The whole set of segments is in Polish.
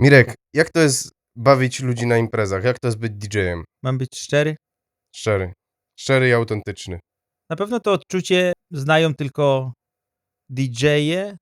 Mirek, jak to jest bawić ludzi na imprezach? Jak to jest być DJ-em? Mam być szczery? Szczery. Szczery i autentyczny. Na pewno to odczucie znają tylko DJ-e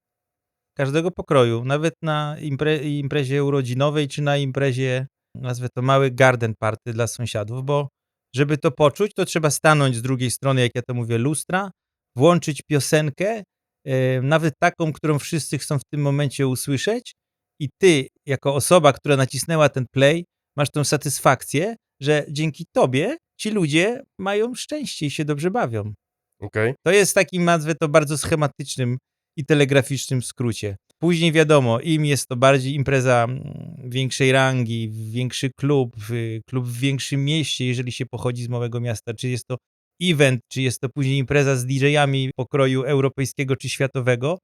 każdego pokroju. Nawet na impre imprezie urodzinowej, czy na imprezie, nazwę to mały garden party dla sąsiadów, bo żeby to poczuć, to trzeba stanąć z drugiej strony, jak ja to mówię, lustra, włączyć piosenkę, e, nawet taką, którą wszyscy chcą w tym momencie usłyszeć i ty, jako osoba, która nacisnęła ten play, masz tą satysfakcję, że dzięki tobie ci ludzie mają szczęście i się dobrze bawią. Okej? To jest takim, nazwę to bardzo schematycznym i telegraficznym skrócie. Później wiadomo, im jest to bardziej impreza mm, większej rangi, większy klub, y, klub w większym mieście, jeżeli się pochodzi z małego miasta, czy jest to event, czy jest to później impreza z DJ-ami pokroju europejskiego czy światowego,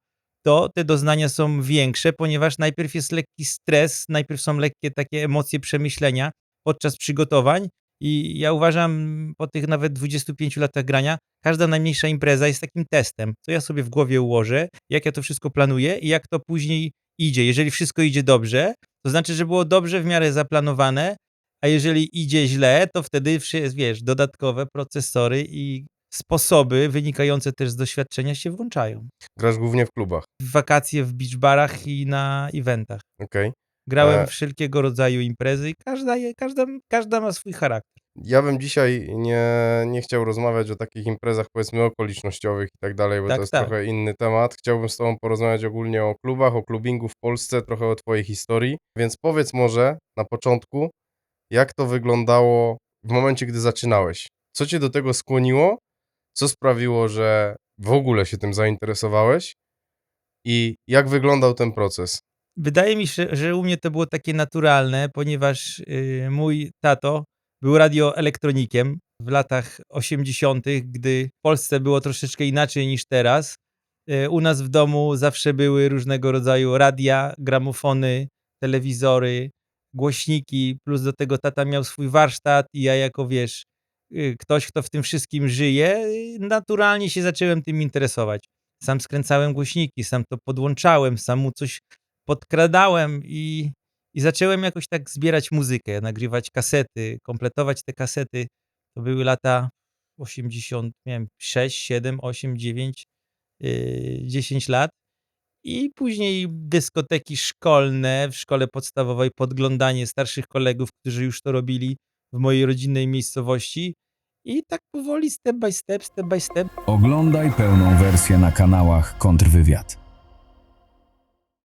to te doznania są większe, ponieważ najpierw jest lekki stres, najpierw są lekkie takie emocje, przemyślenia podczas przygotowań i ja uważam, po tych nawet 25 latach grania, każda najmniejsza impreza jest takim testem, co ja sobie w głowie ułożę, jak ja to wszystko planuję i jak to później idzie. Jeżeli wszystko idzie dobrze, to znaczy, że było dobrze w miarę zaplanowane, a jeżeli idzie źle, to wtedy wiesz, dodatkowe procesory i sposoby wynikające też z doświadczenia się włączają. Grasz głównie w klubach. W wakacje w beach barach i na eventach. Okej? Grałem E- wszelkiego rodzaju imprezy i każda, je- każda, każda ma swój charakter. Ja bym dzisiaj nie, nie chciał rozmawiać o takich imprezach, powiedzmy, okolicznościowych i tak dalej, bo Tak, to jest tak. trochę inny temat. Chciałbym z Tobą porozmawiać ogólnie o klubach, o klubingu w Polsce, trochę o Twojej historii. Więc powiedz może na początku, jak to wyglądało w momencie, gdy zaczynałeś? Co Cię do tego skłoniło? Co sprawiło, że w ogóle się tym zainteresowałeś? I jak wyglądał ten proces? Wydaje mi się, że u mnie to było takie naturalne, ponieważ y, mój tato był radioelektronikiem w latach 80., gdy w Polsce było troszeczkę inaczej niż teraz. Y, u nas w domu zawsze były różnego rodzaju radia, gramofony, telewizory, głośniki, plus do tego tata miał swój warsztat i ja jako, wiesz, ktoś, kto w tym wszystkim żyje, y, naturalnie się zacząłem tym interesować. Sam skręcałem głośniki, sam to podłączałem, sam mu coś podkradałem i, i zacząłem jakoś tak zbierać muzykę, nagrywać kasety, kompletować te kasety. To były lata 80, miałem 6, 7, 8, 9, yy, 10 lat. I później dyskoteki szkolne w szkole podstawowej, podglądanie starszych kolegów, którzy już to robili w mojej rodzinnej miejscowości. I tak powoli, step by step, step by step, Oglądaj pełną wersję na kanałach Kontrwywiad.